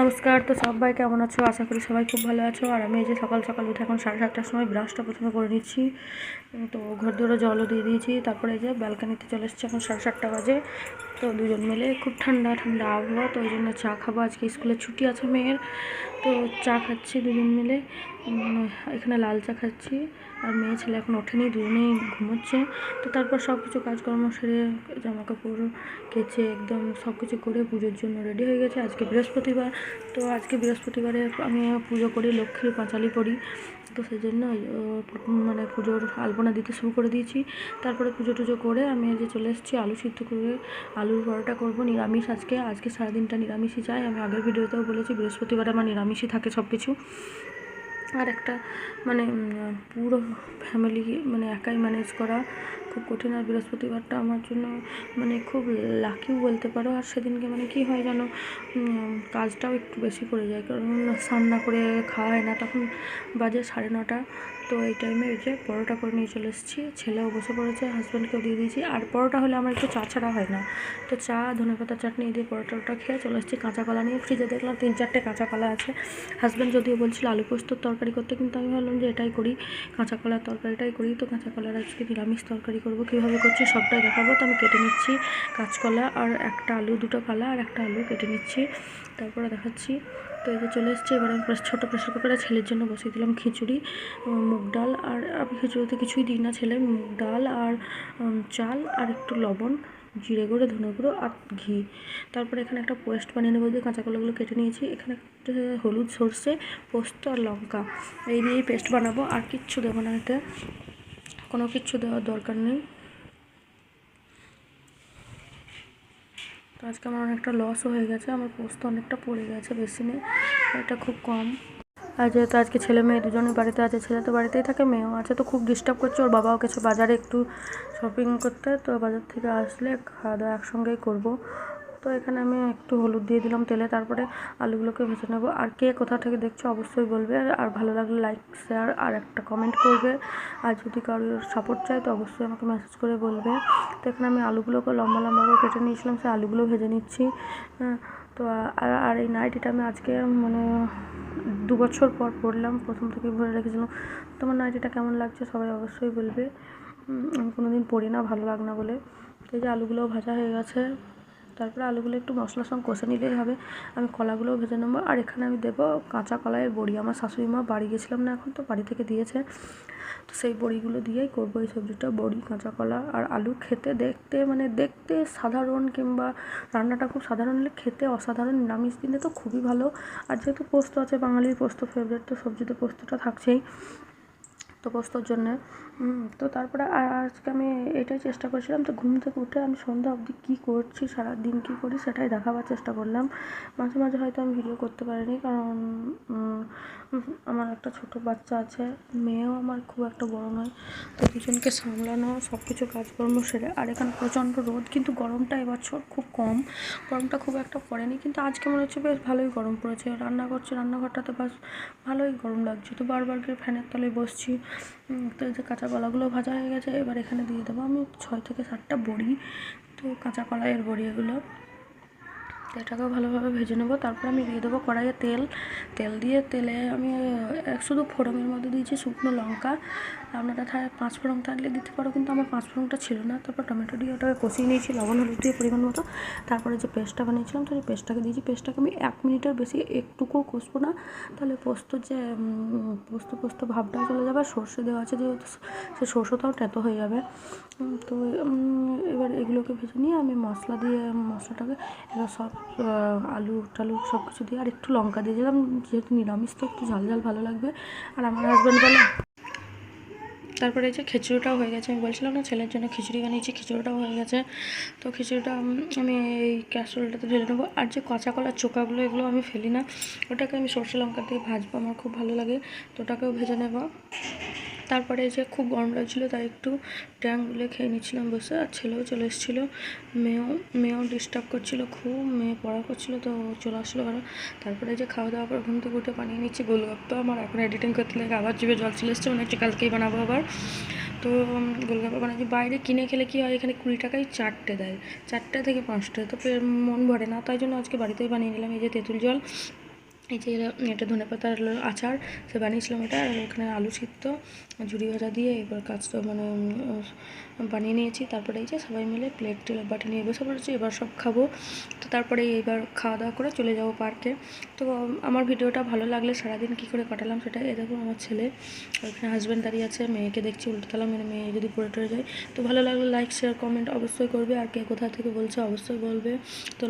নমস্কার, তো সবাই কেমন আছো? আশা করি সবাই খুব ভালো আছো। আর আমি এই যে সকাল সকাল উঠে এখন সাড়ে সাতটার সময় ব্রাশটা প্রথমে করে নিচ্ছি। তো ঘর দুটো জলও দিয়ে দিয়েছি। তারপরে এই যে ব্যালকানিতে চলে এসেছি এখন সাড়ে সাতটা বাজে। তো দুজন মিলে খুব ঠান্ডা ঠান্ডা আবহাওয়া, তো ওই জন্য চা খাব। আজকে স্কুলে ছুটি আছে মেয়ের, তো চা খাচ্ছি দুজন মিলে। এখানে লাল চা খাচ্ছি। আর মেয়ে, ছেলে এখন ওঠেনি, দুজনেই ঘুমোচ্ছে। তো তারপর সব কিছু কাজকর্ম সেরে জামা কাপড় কেচে একদম সব কিছু করে পুজোর জন্য রেডি হয়ে গেছে। আজকে বৃহস্পতিবার, তো আজকে বৃহস্পতিবারে আমি পুজো করি, লক্ষ্মীর পাঁচালি পড়ি। তো সেই জন্য মানে পুজোর আলপনা দিতে শুরু করে দিয়েছি। তারপরে পুজো টুজো করে আমি আজকে চলে এসেছি, আলু সিদ্ধ করে আলুর পরোটা করব, নিরামিষ আজকে। আজকে সারাদিনটা নিরামিষই চাই আমি আগের ভিডিওতেও বলেছি, বৃহস্পতিবার আমার নিরামিষই থাকে সব কিছু আর একটা মানে পুরো ফ্যামিলি মানে একাই ম্যানেজ করা খুব কঠিন আর বৃহস্পতিবারটা আমার জন্য মানে খুব লাকিও বলতে পারো। আর সেদিনকে মানে কি হয় যেন কাজটাও একটু বেশি পড়ে যায়। কারণ স্নান করে খাওয়া হয় না। তখন বাজে সাড়ে নটা। তো এই টাইমে এই যে পরোটা করে নিয়ে চলে এসেছি। ছেলেও বসে পড়েছে হাজব্যান্ডকেও দিয়ে দিয়েছি। আর পরোটা হলে আমার একটু চা ছাড়া হয় না। তো চা ধনেপাতা চাটনি দিয়ে পরোটাটা খেয়ে চলে এসেছি কাঁচা কলা নিয়ে। ফ্রিজে দেখলাম তিন চারটে কাঁচা কলা আছে। হাজব্যান্ড যদিও বলছিল আলু পোস্তর তরকারি করতে, কিন্তু আমি ভাবলাম যে এটাই করি। কাঁচা কলার তরকারিটাই করি। তো কাঁচা কলার আজকে নিরামিষ তরকারি করব, কীভাবে করছি সবটাই দেখাবো। তো আমি কেটে নিচ্ছি কাঁচকলা আর একটা আলু, দুটো কলা আর একটা আলু কেটে নিচ্ছি। তারপরে দেখাচ্ছি। তো এই যে চলে এসেছি, এবার আমি ছোটো প্রেশার কুকারে ছেলের জন্য বসিয়ে দিলাম খিচুড়ি মুগ ডাল। আর আমি খিচুড়িতে কিছুই দিই না ছেলে। মুগ ডাল আর চাল আর একটু লবণ, জিরে গুঁড়ো, ধনে গুঁড়ো আর ঘি। তারপরে এখানে একটা পেস্ট বানিয়ে নেব। দিয়ে কাঁচা কলাগুলো কেটে নিয়েছি। এখানে একটা হলুদ সর্ষে, পোস্ত আর লঙ্কা। এই দিয়েই পেস্ট বানাবো। আর কিচ্ছু দেবো না এতে। কোনো কিছু দেওয়ার দরকার নেই। তো আজকে আমার অনেকটা লসও হয়ে গেছে, আমার পোস্ত অনেকটা পড়ে গেছে, বেশি নেই, এটা খুব কম। আর যেহেতু আজকে ছেলে মেয়ে দুজনেই বাড়িতে আছে, ছেলে তো বাড়িতেই থাকে, মেয়েও আছে, তো খুব ডিস্টার্ব করছে, ওর বাবাও কিছু বাজারে একটু শপিং করতে, তো বাজার থেকে আসলে খাওয়া দাওয়া একসঙ্গেই করব। তো এখানে আমি একটু হলুদ দিয়ে দিলাম তেলে তারপরে আলুগুলোকে ভেজে নেব। আর কে কোথা থেকে দেখছ অবশ্যই বলবে আর ভালো লাগলে লাইক শেয়ার আর একটা কমেন্ট করবে। আর যদি কারোর সাপোর্ট চাই তো অবশ্যই আমাকে মেসেজ করে বলবে। তো এখানে আমি আলুগুলোকে লম্বা লম্বা করে কেটে নিয়েছিলাম সেই আলুগুলো ভেজে নিচ্ছি। হ্যাঁ, তো আর এই নাইটিটা আমি আজকে মানে দু বছর পর পড়লাম প্রথম থেকে ভরে রেখেছিলাম। তোমার নাইটিটা কেমন লাগছে সবাই অবশ্যই বলবে। আমি কোনো দিন পরি না ভালো লাগ না বলে। এই যে আলুগুলোও ভাজা হয়ে গেছে। তারপরে আলুগুলো একটু মশলার সঙ্গে কষে নিলেই হবে। আমি কলাগুলোও ভেজে নেব। আর এখানে আমি দেবো কাঁচা কলাইয়ের বড়ি। আমার শাশুড়ি মা বাড়ি গেছিলাম না এখন, তো বাড়ি থেকে দিয়েছে। তো সেই বড়িগুলো দিয়েই করব এই সবজিটা, বড়ি, কাঁচা কলা আর আলু। খেতে দেখতে মানে দেখতে সাধারণ কিংবা রান্নাটা খুব সাধারণ হলে খেতে অসাধারণ। নিরামিষ দিনে তো খুবই ভালো। আর যেহেতু পোস্ত আছে, বাঙালির পোস্ত ফেভারিট তো সবজিতে পোস্তটা থাকছেই। তো পোস্তর জন্যে তো তারপরে আজকে আমি এটাই চেষ্টা করেছিলাম তো ঘুম থেকে উঠে আমি সন্ধ্যা অবধি কী করছি, সারাদিন কী করি সেটাই দেখাবার চেষ্টা করলাম। মাঝে মাঝে হয়তো আমি ভিডিও করতে পারিনি কারণ আমার একটা ছোট বাচ্চা আছে, মেয়েও আমার খুব একটা বড় নয়। তো দুজনকে সামলানো সব কিছু কাজকর্ম সেরে, আর এখানে প্রচণ্ড রোদ, কিন্তু গরমটা এবছর খুব কম। গরমটা খুব একটা পড়েনি, কিন্তু আজকে মনে হচ্ছে বেশ ভালোই গরম পড়েছে। রান্না করছে, রান্নাঘরটাতে বাস ভালোই গরম লাগছে। তো বারবার করে ফ্যানের তলায় বসছি। তো এই যে কাঁচা কলাগুলো ভাজা হয়ে গেছে, এবার এখানে দিয়ে দেবো আমি ছয় থেকে সাতটা বড়ি। তো কাঁচা কলাইয়ের বড়ি এগুলো। তো ভালোভাবে ভেজে নেব। তারপর আমি দিয়ে দেবো কড়াইয়ে তেল। তেল দিয়ে তেলে আমি শুধু ফোড়নের মধ্যে দিয়েছি শুকনো লঙ্কা। আপনারা থাকে পাঁচ ফোড়ন থাকলে দিতে পারো, কিন্তু আমার পাঁচ ফোড়নটা ছিল না। তারপর টমেটো দিয়ে ওটাকে কষিয়ে নিয়েছি, লবণ হলুদ দিয়ে পরিমাণ মতো। তারপরে যে পেস্টটা বানিয়েছিলাম, তো সেই পেস্টটাকে দিয়েছি। পেস্টটাকে আমি এক মিনিটের বেশি একটুকুও কষবো না। তাহলে পোস্ত যে পোস্ত পোস্ত ভাবটা চলে যাবে। সর্ষে দেওয়া আছে যেহেতু, সে সর্ষেটাও তেতো হয়ে যাবে। তো এবার এগুলোকে ভেজে নিয়ে আমি মশলা দিয়ে, মশলাটাকে এবার সব আলু টালু সব কিছু দিয়ে, আর একটু লঙ্কা দিয়ে দিলাম, যেহেতু নিরামিষ তো একটু ঝাল ঝাল ভালো লাগবে। আর আমার হাজব্যান্ড বলে, তারপরে এই যে খিচুড়িটাও হয়ে গেছে, আমি বলছিলাম না ছেলের জন্য খিচুড়ি বানিয়েছি, খিচুড়িটাও হয়ে গেছে। তো খিচুড়িটা আমি এই ক্যাসরোলটাতে ঢেলে নেব। আর যে কাঁচা কলার চোকাগুলো, এগুলো আমি ফেলি না। ওটাকে আমি সর্ষে লঙ্কা দিয়ে ভাজবো, আমার খুব ভালো লাগে। তো ওটাকেও ভেজে নেব। তারপরে যে খুব গরম লাগছিল তাই একটু ট্যাং গুলে খেয়ে নিচ্ছিলাম বসে, আর ছেলেও চলে এসেছিল। মেয়েও মেয়েও ডিস্টার্ব করছিল খুব, মেয়ে পড়া করছিল তো চলে আসলো ঘরে। তারপরে যে খাওয়া দাওয়া করে ঘুম থেকে উঠে বানিয়ে নিচ্ছি গোলগাপ্পা আমার এখন এডিটিং করতে লাগে, আবার জিভে জল চলে এসছে, মনে হচ্ছে কালকেই বানাবো আবার। তো গোলগাপ্পা বানাচ্ছি, বাইরে কিনে খেলে কি হয়? এখানে কুড়ি টাকায় চারটে দেয়, চারটে থেকে পাঁচটা, তো মন ভরে না। তাই জন্য আজকে বাড়িতেই বানিয়ে নিলাম এই যে তেঁতুল জল। এই যে এটা ধনে পাতার আচার সে বানিয়েছিলাম এটা আর এখানে আলু সিদ্ধ ঝুড়ি ভাজা দিয়ে এবার কাজটা মানে বানিয়ে নিয়েছি। তারপরে এই যে সবাই মিলে প্লেট বাটি নিয়ে বসে পড়েছি, এবার সব খাব। তো তারপরে এবার খাওয়া দাওয়া করে চলে যাব পার্কে তো আমার ভিডিওটা ভালো লাগলে সারাদিন কী করে কাটালাম সেটা এই দেখো আমার ছেলে। এখানে হাজব্যান্ড দাঁড়িয়ে আছে, মেয়েকে দেখছি উল্টোতলা মেরে মেয়ে যদি পড়ে টরে যায়। তো ভালো লাগলে লাইক শেয়ার কমেন্ট অবশ্যই করবে। আর কে কোথা থেকে বলছে অবশ্যই বলবে। তো